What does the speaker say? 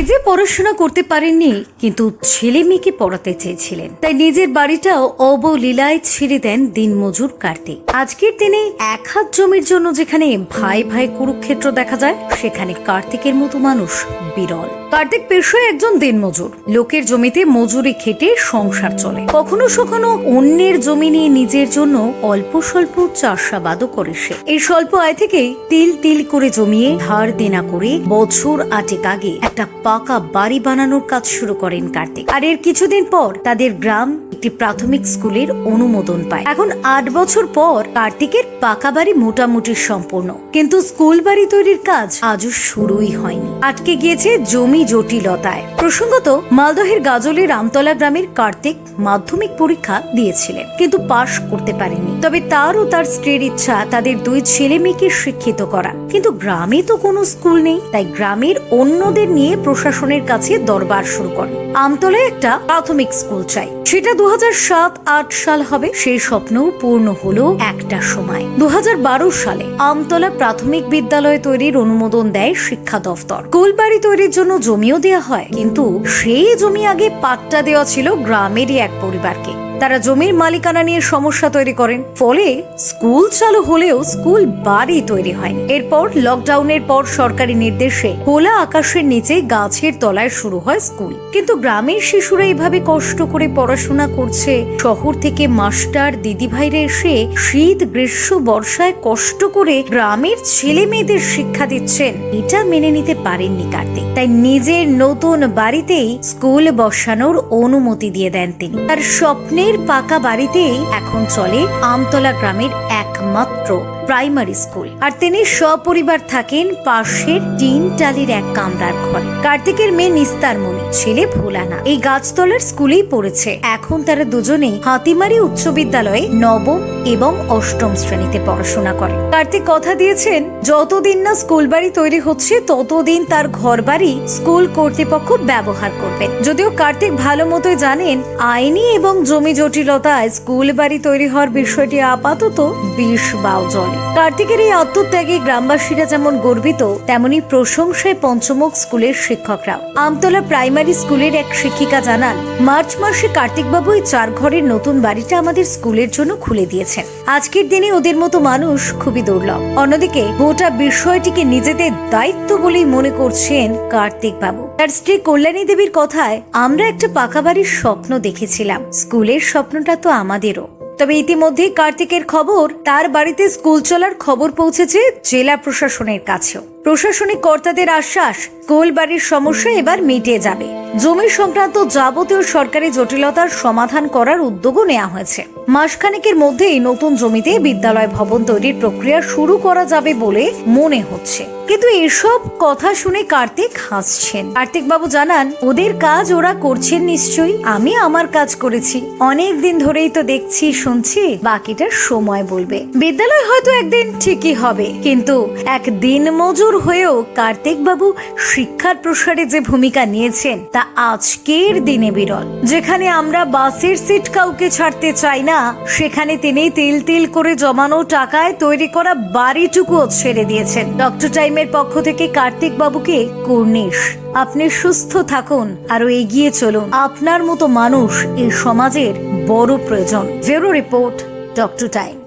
নিজে পড়াশোনা করতে পারেননি, কিন্তু ছেলে মেয়েকে পড়াতে চেয়েছিলেন। তাই নিজের বাড়িটাও অবলীলায় ছেড়ে দেন দিনমজুর কার্তিক। আজকের দিনে এক হাত জমির জন্য যেখানে ভাই ভাই কুরুক্ষেত্র দেখা যায়, সেখানে কার্তিকের মতো মানুষ বিরল। কার্তিক পেশায় একজন দিনমজুর। লোকের জমিতে মজুরি খেটে সংসার চলে। কখনো সখনো অন্যের জমি নিয়ে নিজের জন্য অল্প স্বল্প চাষাবাদও করে সে। এই স্বল্প আয় থেকেই তিল তিল করে জমিয়ে ধার দেনা করে বছর আটেক আগে একটা পাকা বাড়ি বানানোর কাজ শুরু করেন কার্তিক। আর এর কিছুদিন পর তাদের গ্রাম একটি প্রাথমিক স্কুলের অনুমোদন পায়। এখন আট বছর পর কার্তিকের পাকা বাড়ি মোটামুটি সম্পূর্ণ। কিন্তু স্কুল বাড়ি তৈরির কাজ আজও শুরুই হয়নি। আটকে গিয়েছে জমি জটিলতায়। প্রসঙ্গত, মালদহের গাজলের আমতলা গ্রামের কার্তিক মাধ্যমিক পরীক্ষা দিয়েছিলেন, কিন্তু পাশ করতে পারেনি তবে তার ও তার স্ত্রীর ইচ্ছা তাদের দুই ছেলে মেয়েকে শিক্ষিত করা। কিন্তু গ্রামে তো কোনো স্কুল নেই, তাই গ্রামের অন্যদের নিয়ে প্রশাসনের কাছে দরবার শুরু করে আমতলায় একটা প্রাথমিক স্কুল চাই। সেটা দু সাত আট সাল হবে। সেই স্বপ্ন পূর্ণ হলো একটা সময়। দু হাজার বারো সালে আমতলা প্রাথমিক বিদ্যালয় তৈরির অনুমোদন দেয় শিক্ষা দফতর। স্কুল বাড়ি তৈরির জন্য জমিও দেওয়া হয়, কিন্তু সেই জমি আগে পাট্টা দেওয়া ছিল গ্রামেরই এক পরিবারকে। তারা জমির মালিকানা নিয়ে সমস্যা তৈরি করেন। ফলে স্কুল চালু হলেও স্কুল বাড়ি তৈরি হয়নি। এরপর লকডাউনের পর সরকারি নির্দেশে খোলা আকাশের নিচে গাছের তলায় শুরু হয় স্কুল। কিন্তু গ্রামের শিশুরা এইভাবে কষ্ট করে পড়াশোনা করছে। শহর থেকে মাস্টার দিদিভাইরা এসে শীত, গ্রীষ্ম, বর্ষায় কষ্ট করে গ্রামের ছেলে মেয়েদের শিক্ষা দিচ্ছেন। এটা মেনে নিতে পারেননি কার্তিক। তাই নিজের নতুন বাড়িতেই স্কুল বসানোর অনুমতি দিয়ে দেন তিনি। তার পাকা বাড়িতেই এখন চলে আমতলা গ্রামের একমাত্র প্রাইমারি স্কুল। আর তিনি সপরিবার থাকেন পাশের টিন টালির এক কামরার ঘরে। কার্তিকের মেয়ে নিস্তার মনি ছেলে ভোলানা। এই গাছতলার স্কুলেই পড়েছে। এখন তারা দুজনেই হাতিমারি উচ্চ বিদ্যালয়ে নবম এবং অষ্টম শ্রেণীতে পড়াশোনা করে। কার্তিক কথা দিয়েছেন, যতদিন না স্কুল বাড়ি তৈরি হচ্ছে, ততদিন তার ঘর বাড়ি স্কুল কর্তৃপক্ষ ব্যবহার করবেন যদিও কার্তিক ভালো মতোই জানেন, আইনি এবং জমি জটিলতায় স্কুল বাড়ি তৈরি হওয়ার বিষয়টি আপাতত বিষ বাও জলে কার্তিকের এই আত্মত্যাগে গ্রামবাসীরা যেমন গর্বিত, তেমনি প্রশংসায় পঞ্চমুখ স্কুলের শিক্ষকরাও আমতলা প্রাইমারি স্কুলের এক শিক্ষিকা জানান, মার্চ মাসে কার্তিকবাবু এই চার ঘরের নতুন বাড়িটা আমাদের স্কুলের জন্য খুলে দিয়েছেন। আজকের দিনে ওদের মতো মানুষ খুবই দুর্লভ। অন্যদিকে, গোটা বিষয়টিকে নিজেদের দায়িত্ব বলেই মনে করছেন কার্তিক বাবু তার স্ত্রী কল্যাণী দেবীর কথায়, আমরা একটা পাকা বাড়ির স্বপ্ন দেখেছিলাম। স্কুলের স্বপ্নটা তো আমাদেরও। তবে ইতিমধ্যেই কার্তিকের খবর, তার বাড়িতে স্কুল চলার খবর পৌঁছেছে জেলা প্রশাসনের কাছেও। প্রশাসনিক কর্তাদের আশ্বাস, স্কুল বাড়ির সমস্যা এবার মিটে যাবে। জমি সংক্রান্ত যাবতীয় সরকারি জটিলতার সমাধান করার উদ্যোগও নেওয়া হয়েছে। মাসখানেকের মধ্যেই নতুন জমিতে বিদ্যালয় ভবন তৈরির প্রক্রিয়া শুরু করা যাবে বলে মনে হচ্ছে। কিন্তু এসব কথা শুনে কার্তিক হাসছেন। কার্তিক বাবু জানান, ওদের কাজ ওরা করছেন নিশ্চয়ই। আমি আমার কাজ করেছি। অনেক দিন ধরেই তো দেখছি, শুনছি, বাকিটা সময় বলবে। বিদ্যালয় হয়তো একদিন ঠিকই হবে। কিন্তু এক দিন মজুর হয়েও কার্তিক বাবু শিক্ষার প্রসারে যে ভূমিকা নিয়েছেন, তা আজকের দিনে বিরল। যেখানে আমরা বাসের সিট কাউকে ছাড়তে চাই না, সেখানে তিনি তিল তিল করে জমানো টাকায় তৈরি করা বাড়িটুকুও ছেড়ে দিয়েছেন। ডক্টর টাইমের পক্ষ থেকে কার্তিক বাবুকে কুর্নিশ। আপনি সুস্থ থাকুন আরও এগিয়ে চলুন। আপনার মতো মানুষ এই সমাজের বড় প্রয়োজন। Zero report, doctor time.